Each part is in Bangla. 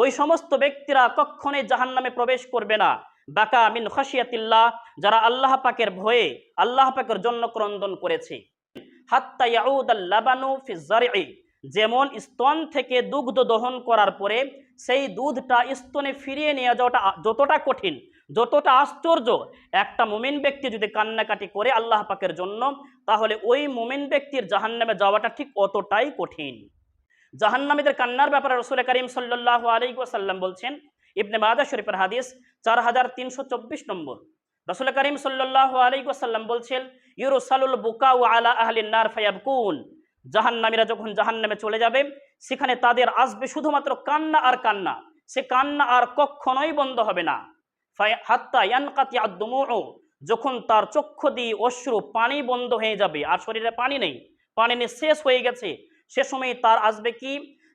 ওই সমস্ত ব্যক্তিরা কখনোই জাহান নামে প্রবেশ করবে না। বাকা মিন খাসিয়াতিল্লাহ যারা আল্লাহ পাকের ভয়ে আল্লাহ পাকের জন্য ক্রন্দন করেছে। যেমন স্তন থেকে দুগ্ধ দহন করার পরে সেই দুধটা স্তনে ফিরিয়ে নিয়ে যাওয়াটা যতটা কঠিন, যতটা আশ্চর্য, একটা মুমিন ব্যক্তি যদি কান্নাকাটি করে আল্লাহ পাকের জন্য, তাহলে ওই মুমিন ব্যক্তির জাহান্নামে যাওয়াটা ঠিক অতটাই কঠিন। জাহান্নামীদের কান্নার ব্যাপারে রসুল করিম সাল্লাহ আলাইসাল্লাম বলছেন, ইবনে মাদা শরীফের হাদিস চার হাজার তিনশো চব্বিশ নম্বর। রসুল করিম সাল্লাহ আলাইসাল্লাম বলছেন, ইউরুসালুল বুকাউ আলা আহলিন নার ফায়াবকুন। জাহান্নামীরা যখন জাহান্নামে চলে যাবে, সেখানে তাদের আসবে শুধুমাত্র কান্না আর কান্না। সে কান্না আর কখনোই বন্ধ হবে না। হাত্তা ইয়ানকাতি আদমু যখন তার চক্ষু দিয়ে অশ্রু পানি বন্ধ হয়ে যাবে, আর শরীরে পানি নেই, পানি নিয়ে শেষ হয়ে গেছে সে সময় তার আসবে কি?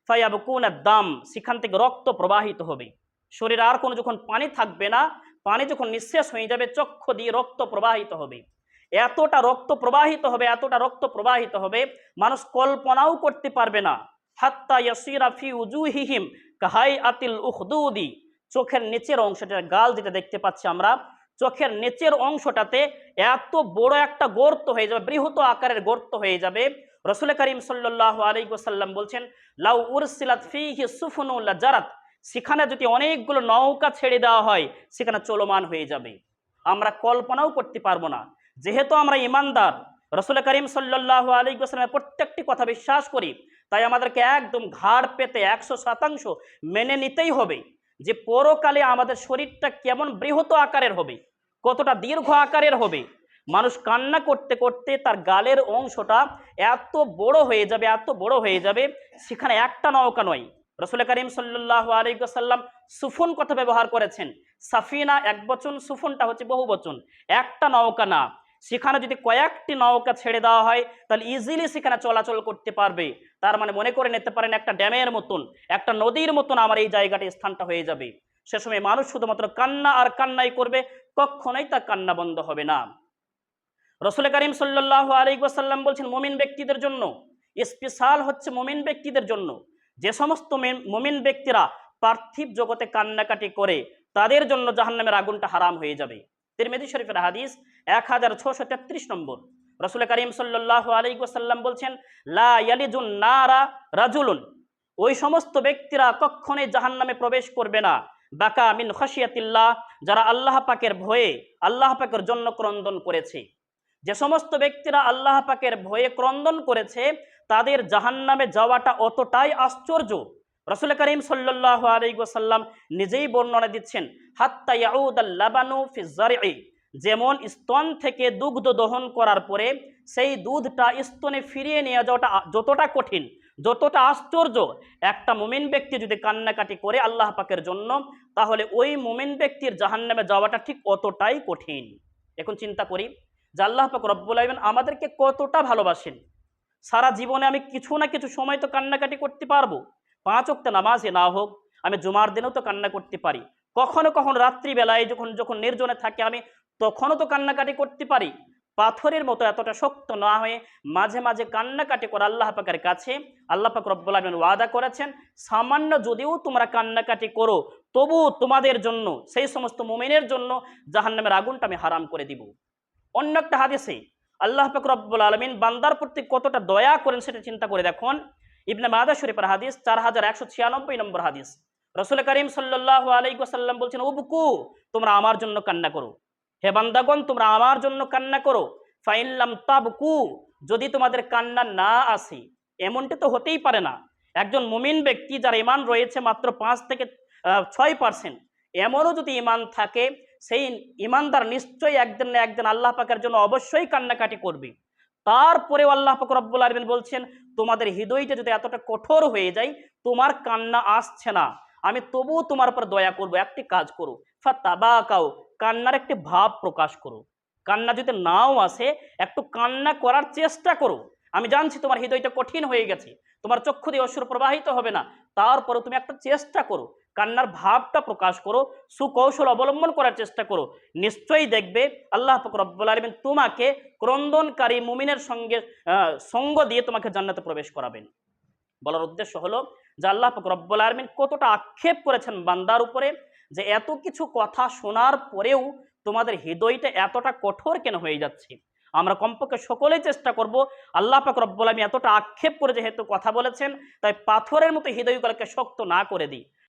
ফায়াবকুন দাম, সেখান থেকে রক্ত প্রবাহিত হবে। শরীরে আর কোনো যখন পানি থাকবে না, পানি যখন নিঃশেষ হয়ে যাবে, চক্ষু দিয়ে রক্ত প্রবাহিত হবে। এতটা রক্ত প্রবাহিত হবে, এতটা রক্ত প্রবাহিত হবে, মানুষ কল্পনাও করতে পারবে না। হাত্তা ইয়াসিরা ফি উজুহিহিম কাহাই আতিল উখদুদি। চোখের নিচের অংশটা, গাল যেটা দেখতে পাচ্ছি আমরা, চোখের নিচের অংশটাতে এত বড় একটা গর্ত হয়ে যাবে, বৃহৎ আকারের গর্ত হয়ে যাবে রসুল করিম সাল্লাহ আলাইসাল্লাম বলছেন, লাউ উরসিলাত ফিহি সুফনুল্লা জারাত সেখানে যদি অনেকগুলো নৌকা ছেড়ে দেওয়া হয়, সেখানে চলমান হয়ে যাবে। আমরা কল্পনাও করতে পারব না। যেহেতু আমরা ইমানদার, রসুল করিম সাল্লাহ আলাইসাল্লামের প্রত্যেকটি কথা বিশ্বাস করি, তাই আমাদেরকে একদম ঘাড় পেতে একশো শতাংশ মেনে নিতেই হবে যে পরকালে আমাদের শরীরটা কেমন বৃহৎ আকারের হবে, কতটা দীর্ঘ আকারের হবে। মানুষ কান্না করতে করতে তার গালের অংশটা এত বড় হয়ে যাবে, এত বড় হয়ে যাবে, সেখানে একটা নৌকা নয়। রসুল করিম সাল্লাহ আলাইসাল্লাম সুফুন কথা ব্যবহার করেছেন। সাফিনা এক বচন, সুফুনটা হচ্ছে বহু বচন। একটা নৌকা না। সেখানে যদি কয়েকটি নৌকা ছেড়ে দেওয়া হয়, তাহলে ইজিলি সেখানে চলাচল করতে পারবে। তার মানে মনে করে নিতে পারেন একটা ড্যামের মতন, একটা নদীর মতন আমার এই জায়গাটি স্থানটা হয়ে যাবে। সে সময় মানুষ শুধুমাত্র কান্না আর কান্নাই করবে, কখনোই তার কান্না বন্ধ হবে না। রসুল করিম সাল্লাহ আলাইসাল্লাম বলছেন, মমিন ব্যক্তিদের জন্য, স্পেশাল হচ্ছে মোমিন ব্যক্তিদের জন্য, যে সমস্ত মেন- মমিন ব্যক্তিরা পার্থিব জগতে কান্নাকাটি করে, তাদের জন্য জাহান্নামের আগুনটা হারাম হয়ে যাবে। তিরমেদি শরীফের হাদিস এক হাজার ছশো তেত্রিশ নম্বর। রসুল করিম সাল্লাহ আলাইসাল্লাম বলছেন, লা ইয়ালিজুন নারা রাজুলুন। ওই সমস্ত ব্যক্তিরা কখনোই জাহান্নামে প্রবেশ করবে না। বাকা মিন খাসিয়াতিল্লাহ যারা আল্লাহ পাকের ভয়ে, আল্লাহ পাকের জন্য ক্রন্দন করেছে। যে সমস্ত ব্যক্তিরা আল্লাহ পাকের ভয়ে ক্রন্দন করেছে, তাদের জাহান্নামে যাওয়াটা অতটাই আশ্চর্য। রসুল করিম সাল্লাহ আলাইসাল্লাম নিজেই বর্ণনা দিচ্ছেন, হাত্তা ইয়াউদ লাবানু ফি যেমন স্তন থেকে দুগ্ধ দহন করার পরে সেই দুধটা স্তনে ফিরিয়ে নিয়ে যাওয়াটা যতটা কঠিন, যতটা আশ্চর্য। একটা মুমিন ব্যক্তি যদি কান্নাকাটি করে আল্লাহ পাকের জন্য, তাহলে ওই মুমিন ব্যক্তির জাহান্নামে যাওয়াটা ঠিক অতটাই কঠিন। এখন চিন্তা করি যে আল্লাহ পাক রব্বুল আলমিন আমাদেরকে কতটা ভালোবাসেন। সারা জীবনে আমি কিছু না কিছু সময় তো কান্নাকাটি করতে পারব। পাঁচ অক্ট নামাজে না হোক, আমি জুমার দিনেও তো কান্না করতে পারি। কখনো কখনো রাত্রিবেলায় যখন যখন নির্জনে থাকে, আমি তখনও তো কান্নাকাটি করতে পারি। পাথরের মতো এতটা শক্ত না হয়ে মাঝে মাঝে কান্নাকাটি করে আল্লাহ পাকের কাছে আল্লাহ পাক রব্বুল আলমিন ওয়াদা করেছেন, সামান্য যদিও তোমরা কান্নাকাটি করো তবু তোমাদের জন্য, সেই সমস্ত মোমেনের জন্য জাহান্নামের আগুনটা আমি হারাম করে দিব। অন্য একটা হাদিসে আল্লাহ পাক রব্বুল আলমিন বান্দার প্রতি কতটা দয়া করেন সেটা চিন্তা করে দেখুন। ইবনে মাদা শরীফের হাদিস চার হাজার একশো ছিয়ানব্বই নম্বর হাদিস। রসুল করিম সাল্লাহ আলাইসাল্লাম বলছেন, উবকু, তোমরা আমার জন্য কান্না করো। হে বান্দাগণ, তোমরা আমার জন্য কান্না করো। ফাইনলাম তাবকু, যদি তোমাদের কান্না না আসে, এমনটি তো হতেই পারে না। একজন মুমিন ব্যক্তি যার ইমান রয়েছে মাত্র পাঁচ থেকে ছয় পার্সেন্ট এমনও যদি ইমান থাকে সেই ইমানদার নিশ্চয়ই একদিন না একদিন আল্লাহ পাকের জন্য অবশ্যই কান্নাকাটি করবে। তারপরেও আল্লাহ পাক রব্বুল আলমিন বলছেন, তোমাদের হৃদয়টা যদি এতটা কঠোর হয়ে যায়, তোমার কান্না আসছে না। আমি তবুও তোমার উপর দয়া করব, একটি কাজ করো। ফাতাবাকাও কান্নার একটি ভাব প্রকাশ করো। কান্না যদি নাও আসে, একটু কান্না করার চেষ্টা করো। আমি জানছি তোমার হৃদয়টা কঠিন হয়ে গেছে, তোমার চক্ষু দিয়ে অশ্রু প্রবাহিত হবে না তারপরে তুমি একটা চেষ্টা করো, কান্নার ভাবটা প্রকাশ করো, সুকৌশল অবলম্বন করার চেষ্টা করো, নিশ্চয়ই দেখবে আল্লাহ রব্বুল আলমিন তোমাকে ক্রন্দনকারী মুমিনের সঙ্গে সঙ্গ দিয়ে তোমাকে জান্নাতে প্রবেশ করাবেন। বলার উদ্দেশ্য হলো যে আল্লাহ রব্বুল আলমিন কতটা আক্ষেপ করেছেন বান্দার উপরে যে এত কিছু কথা শোনার পরেও তোমাদের হৃদয়টা এতটা কঠোর কেন হয়ে যাচ্ছে? আমরা কমপক্ষে সকলেই চেষ্টা করব আল্লাহ পাক রব্বুল আমি এতটা আক্ষেপ করে যেহেতু কথা বলেছেন, তাই পাথরের মতো হৃদয়গুলোকে শক্ত না করে দিই।